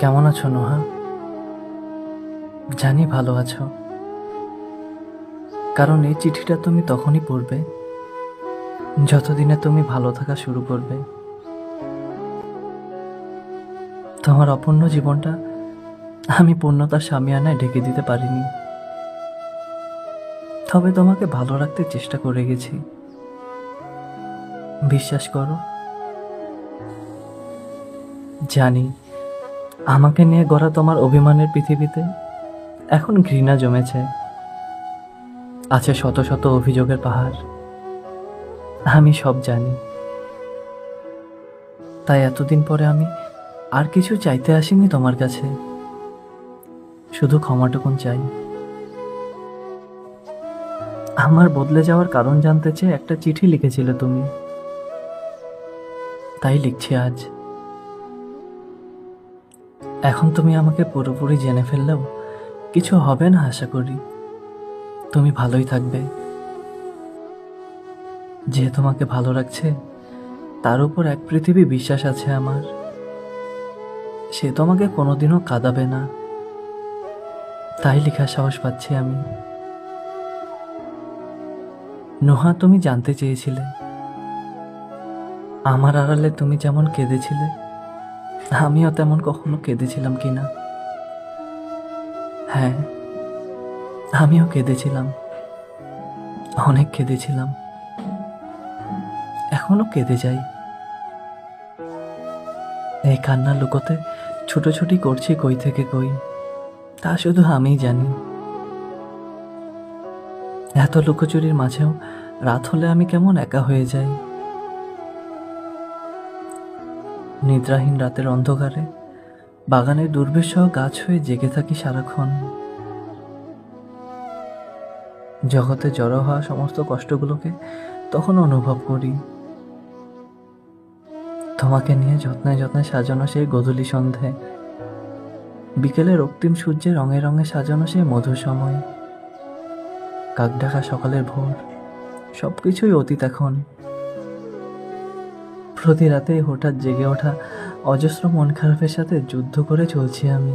কেমন আছো নোহা? জানি ভালো আছো। কারণ এই চিঠিটা তুমি তখনই পড়বে, যতদিনে তুমি ভালো থাকা শুরু করবে। তোমার অপূর্ণ জীবনটা আমি পূর্ণতার সামিয়ানায় ঢেকে দিতে পারিনি। তবে তোমাকে ভালো রাখতে চেষ্টা করে গেছি। বিশ্বাস করো, জানি আমাকে নিয়ে গড়া তোমার অভিমানের পৃথিবীতে এখন ঘৃণা জমেছে। আছে শত শত অভিযোগের পাহাড়। আমি সব জানি। তাই এতদিন পরে আমি আর কিছু চাইতে আসিনি তোমার কাছে। শুধু ক্ষমাটুকুন চাই। আমার বদলে যাওয়ার কারণ জানতে চেয়ে একটা চিঠি লিখেছিলে তুমি। তাই লিখছি আজ। এখন তুমি আমাকে পুরোপুরি জেনে ফেললেও কিছু হবে না আশা করি। তুমি ভালোই থাকবে। যে তোমাকে ভালো রাখছে, তার উপর এক পৃথিবী বিশ্বাস আছে আমার। সে তোমাকে কোনোদিনও কাঁদাবে না। তাই লেখার সাহস পাচ্ছি আমি। নোহা, তুমি জানতে চেয়েছিলে। আমার আড়ালে তুমি যেমন কেঁদেছিলে আমিও তেমন কখনো কেঁদেছিলাম কি না? হ্যাঁ আমিও কেঁদেছিলাম। অনেক কেঁদেছিলাম। এখনও কেঁদে যাই। এই কান্না লুকোতে ছুটোছুটি করছি কই থেকে কই, তা শুধু আমিই জানি। এত লুকোচুরির মাঝেও রাত হলে আমি কেমন একা হয়ে যাই। নিদ্রাহীন রাতের অন্ধকারে, বাগানের দুর্বিষহ গাছ হয়ে জেগে থাকি সারাক্ষণ। জগতে জড়ো হওয়া সমস্ত কষ্টগুলোকে তখন অনুভব করি। তোমাকে নিয়ে যত্নে যত্নে সাজানো সেই গধূলি সন্ধে, বিকেলে রক্তিম সূর্যের রঙে রঙে সাজানো সেই মধুর সময় কাক কাকডাকা সকালের ভোর সব কিছুই অতীত এখন। প্রতি রাতে হঠাৎ জেগে ওঠা অজস্র মন খারাপের সাথে যুদ্ধ করে চলছি আমি।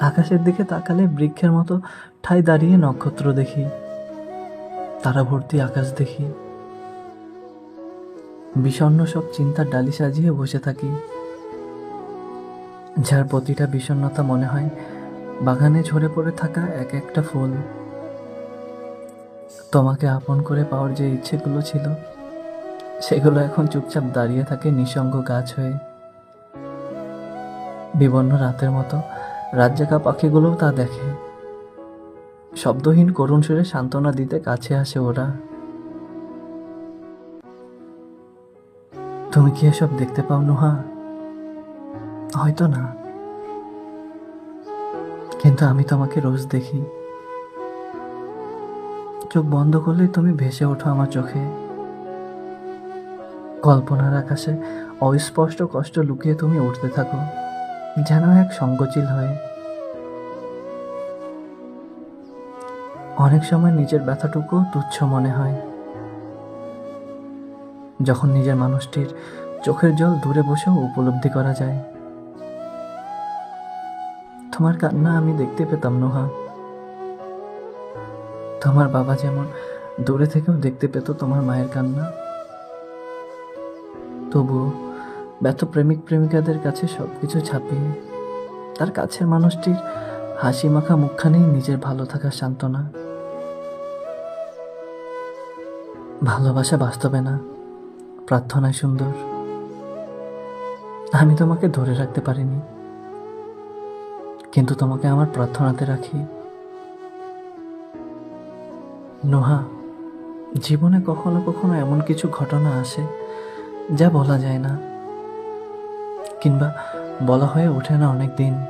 আকাশের দিকে তাকালে বৃক্ষের মতো ঠাই দাঁড়িয়ে নক্ষত্র দেখি, তারা ভর্তি আকাশ দেখি। বিষণ্ণ সব চিন্তার ডালি সাজিয়ে বসে থাকি। যার প্রতিটা বিষণ্ণতা মনে হয় বাগানে ঝরে পড়ে থাকা এক একটা ফুল। তোমাকে আপন করে পাওয়ার যে ইচ্ছেগুলো ছিল সেগুলো এখন চুপচাপ দাঁড়িয়ে থাকে নিঃসঙ্গ গাছ হয়ে। বিবর্ণ রাতের মতো রাত জাগা পাখিগুলোও তা দেখে। শব্দহীন করুণ সুরে সান্ত্বনা দিতে কাছে আসে ওরা। তুমি কি এসব দেখতে পাও, নুহা? হয়তো না। কিন্তু আমি তোমাকে রোজ দেখি। চোখ বন্ধ করলেই তুমি ভেসে ওঠো আমার চোখে। কল্পনার আকাশে অস্পষ্ট কষ্ট লুকিয়ে তুমি উঠতে থাকো, যেন এক সঙ্গচিল হয়ে। অনেক সময় নিজের ব্যথাটুকু তুচ্ছ মনে হয়। যখন নিজের মানুষটির চোখের জল দূরে বসেও উপলব্ধি করা যায়। তোমার কান্না আমি দেখতে পেতাম, নোহা। তোমার বাবা যেমন দূরে থেকেও দেখতে পেত তোমার মায়ের কান্না তবুও ব্যথ প্রেমিক প্রেমিকাদের কাছে সব কিছু ছাপিয়ে তার কাছের মানুষটির হাসি মাখা মুখখানেই নিজের ভালো থাকার সান্ত্বনা। ভালোবাসা বাস্তবে না, প্রার্থনায় সুন্দর। আমি তোমাকে ধরে রাখতে পারিনি, কিন্তু তোমাকে আমার প্রার্থনাতে রাখি। নোহা, জীবনে কখনো কখনো এমন কিছু ঘটনা আসে যা বলা যায় না। কিংবা বলা হয়ে ওঠে না অনেক দিন।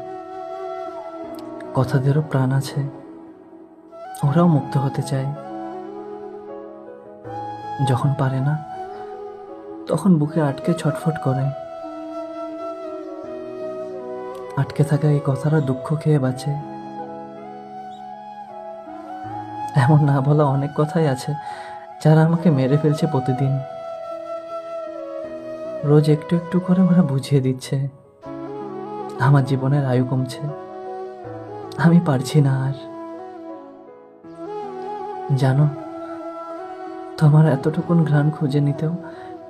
কথাদেরও প্রাণ আছে। ওরাও মুক্ত হতে চায়। যখন পারে না, তখন বুকে আটকে ছটফট করে। আটকে থাকা এই কথাটা দুঃখ খেয়ে বাঁচে। এমন না বলা অনেক কথাই আছে যারা আমাকে মেরে ফেলছে প্রতিদিন। রোজ একটু একটু করে ওরা বুঝিয়ে দিচ্ছে। আমার জীবনের আয়ু কমছে। আমি পারছি না আর। জানো, তোমার এতটুকুন ঘ্রাণ খুঁজে নিতেও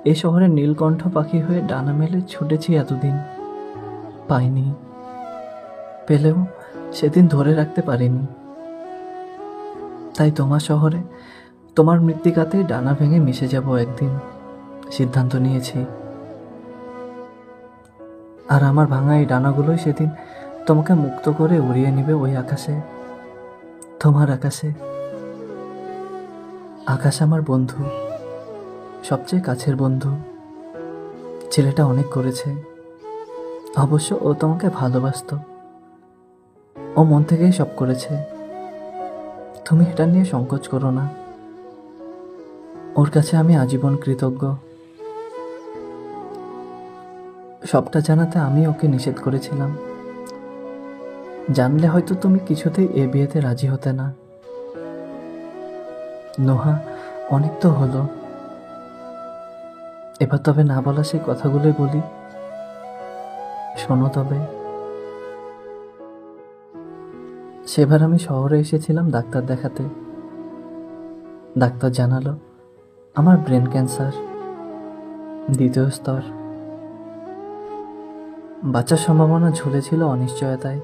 এ শহরে নীলকণ্ঠ পাখি হয়ে ডানা মেলে ছুটেছি এতদিন। পাইনি। পেলেও সেদিন ধরে রাখতে পারিনি। তাই তোমার শহরে তোমার মৃত্তিকাতেই ডানা ভেঙে মিশে যাব একদিন। সিদ্ধান্ত নিয়েছি। আর আমার ভাঙা এই ডানাগুলোই সেদিন তোমাকে মুক্ত করে উড়িয়ে নিবে ওই আকাশে, তোমার আকাশে। আকাশ আমার বন্ধু, সবচেয়ে কাছের বন্ধু। ছেলেটা অনেক করেছে। অবশ্য ও তোমাকে ভালোবাসতো। ও মন থেকেই সব করেছে। তুমি এটা নিয়ে সংকোচ করো না। ওর কাছে আমি আজীবন কৃতজ্ঞ। সবটা জানাতে আমি ওকে নিষেধ করেছিলাম। জানলে হয়তো তুমি কিছুতেই এ বিয়েতে রাজি হতে না। নোহা, অনেক তো হলো। এবার তবে না বলা সেই কথাগুলোই বলি। শোনো তবে। সেবার আমি শহরে এসেছিলাম ডাক্তার দেখাতে। ডাক্তার জানালো, আমার ব্রেন ক্যান্সার, দ্বিতীয় স্তর। বাচ্চার সম্ভাবনা ঝুলেছিল অনিশ্চয়তায়।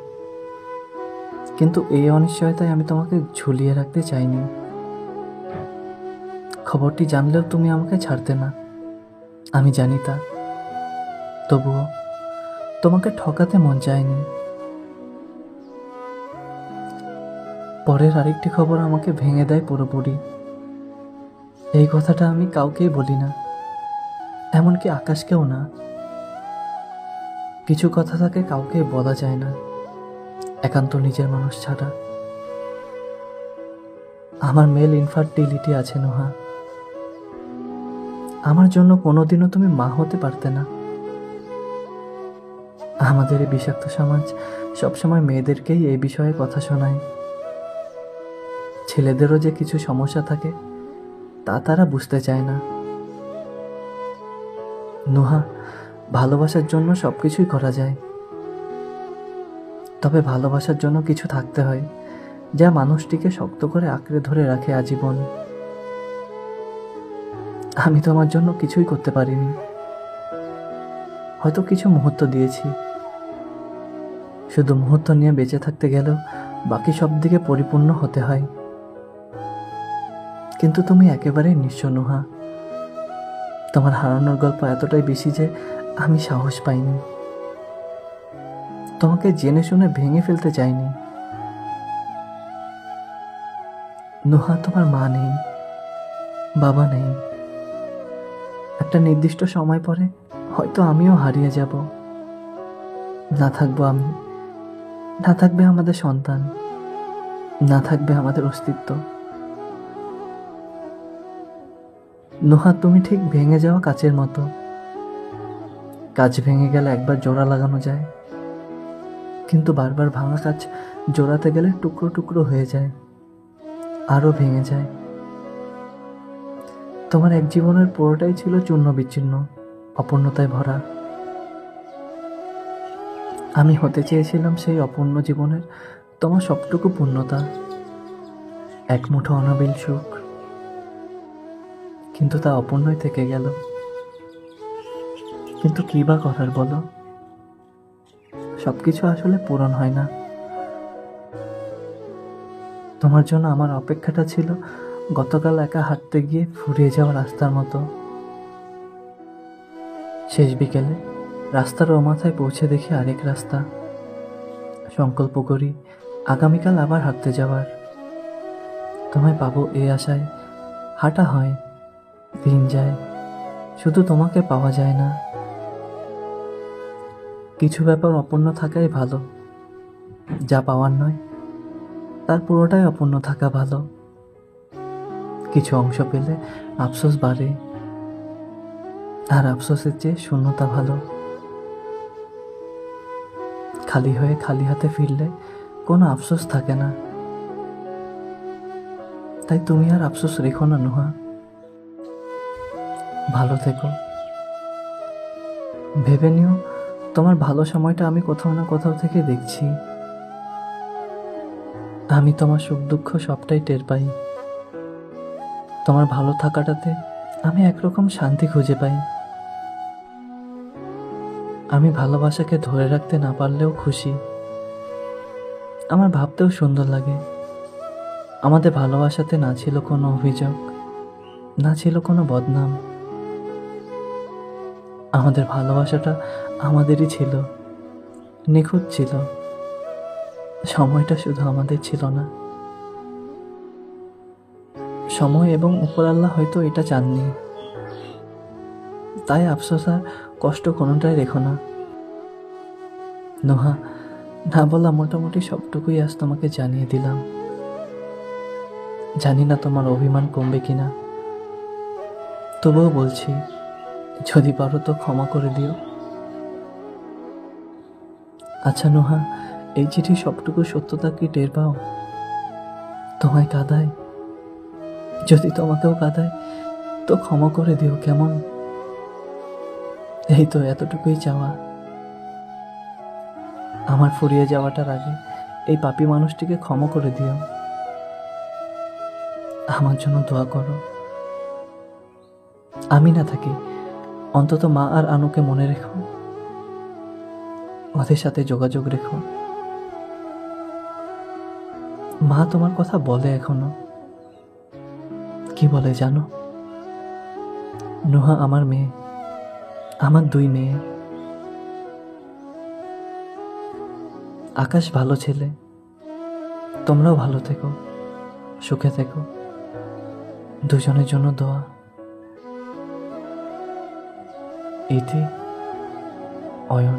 কিন্তু এই অনিশ্চয়তায় আমি তোমাকে ঝুলিয়ে রাখতে চাইনি। খবরটি জানলেও তুমি আমাকে ছাড়তে না। আমি জানি তা। তবুও তোমাকে ঠকাতে মন চায়নি। পরের আরেকটি খবর আমাকে ভেঙে দেয় পুরোপুরি। এই কথাটা আমি কাউকেই বলি না। এমনকি আকাশকেও না। কিছু কথা থাকে কাউকে বলা যায় না। একান্ত নিজের মানুষ ছাড়া। আমার মেল ইনফার্টিলিটি আছে, নোহা। আমার জন্য কোনোদিনও তুমি মা হতে পারতে না। আমাদের এই বিষাক্ত সমাজ সবসময় মেয়েদেরকেই এই বিষয়ে কথা শোনায়। ছেলেদেরও যে কিছু সমস্যা থাকে, তা তারা বুঝতে চায় না। নোহা ভালোবাসার জন্য সব কিছুই করা যায়। তবে ভালোবাসার জন্য কিছু থাকতে হয়, যা মানুষটিকে শক্ত করে আঁকড়ে ধরে রাখে আজীবন। আমি তোমার জন্য কিছুই করতে পারিনি। হয়তো কিছু মুহূর্ত দিয়েছি। শুধু মুহূর্ত নিয়ে বেঁচে থাকতে গেলেও বাকি সব দিকে পরিপূর্ণ হতে হয়। কিন্তু তুমি একেবারেই নিঃস্ব, নোহা। তোমার হারানোর গল্প এতটাই বেশি যে আমি সাহস পাইনি। তোমাকে জেনে শুনে ভেঙে ফেলতে চাইনি। নোহা, তোমার মা নেই, বাবা নেই। একটা নির্দিষ্ট সময় পরে হয়তো আমিও হারিয়ে যাব। না থাকব আমি, না থাকবে আমাদের সন্তান, না থাকবে আমাদের অস্তিত্ব। নোহা, তুমি ঠিক ভেঙে যাওয়া কাচের মতো। কাজ ভেঙে গেলে একবার জোড়া লাগানো যায়। কিন্তু বারবার ভাঙা কাজ জোড়াতে গেলে টুকরো টুকরো হয়ে যায়, আরও ভেঙে যায়। তোমার এক জীবনের পুরোটাই ছিল চূর্ণ বিচ্ছিন্ন, অপূর্ণতায় ভরা। আমি হতে চেয়েছিলাম সেই অপূর্ণ জীবনের তোমার সবটুকু পূর্ণতা, এক মুঠো অনাবিল সুখ। কিন্তু তা অপূর্ণই থেকে গেল। কিন্তু কী বা করার বলো? সব কিছু আসলে পূরণ হয় না। তোমার জন্য আমার অপেক্ষাটা ছিল গতকাল একা হাঁটতে গিয়ে ফুরিয়ে যাওয়া রাস্তার মতো। শেষ বিকেলে রাস্তার ও মাথায় পৌঁছে দেখি আরেক রাস্তা। সংকল্প করি আগামীকাল আবার হাঁটতে যাওয়ার। তোমায় পাবো এই আশায়। হাঁটা হয়, দিন যায়, শুধু তোমাকে পাওয়া যায় না। কিছু ব্যাপার অপূর্ণ থাকাই ভালো। যা পাওয়ার নয়, তার পুরোটাই অপূর্ণ থাকা ভালো। কিছু অংশ পেলে আফসোস বাড়ে, আর আফসোসের চেয়ে শূন্যতা ভালো। খালি হয়ে খালি হাতে ফিরলে কোনো আফসোস থাকে না। তাই তুমি আর আফসোস রেখো না, নোহা। ভালো থেকো। ভেবে নিও তোমার ভালো সময়টা আমি কোথাও না কোথাও থেকে দেখছি। আমি তোমার সুখ দুঃখ সবটাই টের পাই। তোমার ভালো থাকাটাতে আমি একরকম শান্তি খুঁজে পাই। আমি ভালোবাসাকে ধরে রাখতে না পারলেও খুশি। আমার ভাবতেও সুন্দর লাগে। আমাদের ভালোবাসাতে না ছিল কোনো অভিযোগ, না ছিল কোনো বদনাম। আমাদের ভালোবাসাটা আমাদেরই ছিল। নিখুঁত ছিল। সময়টা শুধু আমাদের ছিল না। সময় এবং উপর আল্লাহ হয়তো এটা চাননি। তাই আফসোস আর কষ্ট কোনোটাই রেখো না। নোহা, না বলা মোটামুটি সবটুকুই আজ তোমাকে জানিয়ে দিলাম। জানি না তোমার অভিমান কমবে কিনা। তবুও বলছি যদি পারো তো ক্ষমা করে দিও। আচ্ছা নোহা, এই চিঠি সবটুকু সত্যতা কি টের পাও? তোমায় কাঁদায়। যদি তোমাকেও কাঁদায়, তো ক্ষমা করে দিও কেমন? এই তো এতটুকুই চাওয়া। আমার ফুরিয়ে যাওয়াটার আগে এই পাপী মানুষটিকে ক্ষমা করে দিও। আমার জন্য দোয়া করো। আমি না থাকি অন্তত মা আর আনুকে মনে রেখো। ওদের সাথে যোগাযোগ রেখো। মা তোমার কথা বলে এখনও। কি বলে জানো? নুহা আমার মেয়ে, আমার দুই মেয়ে। আকাশ ভালো ছেলে, তোমরাও ভালো থেকো, সুখে থেকো। দুজনের জন্য দোয়া। ইতি অয়ন।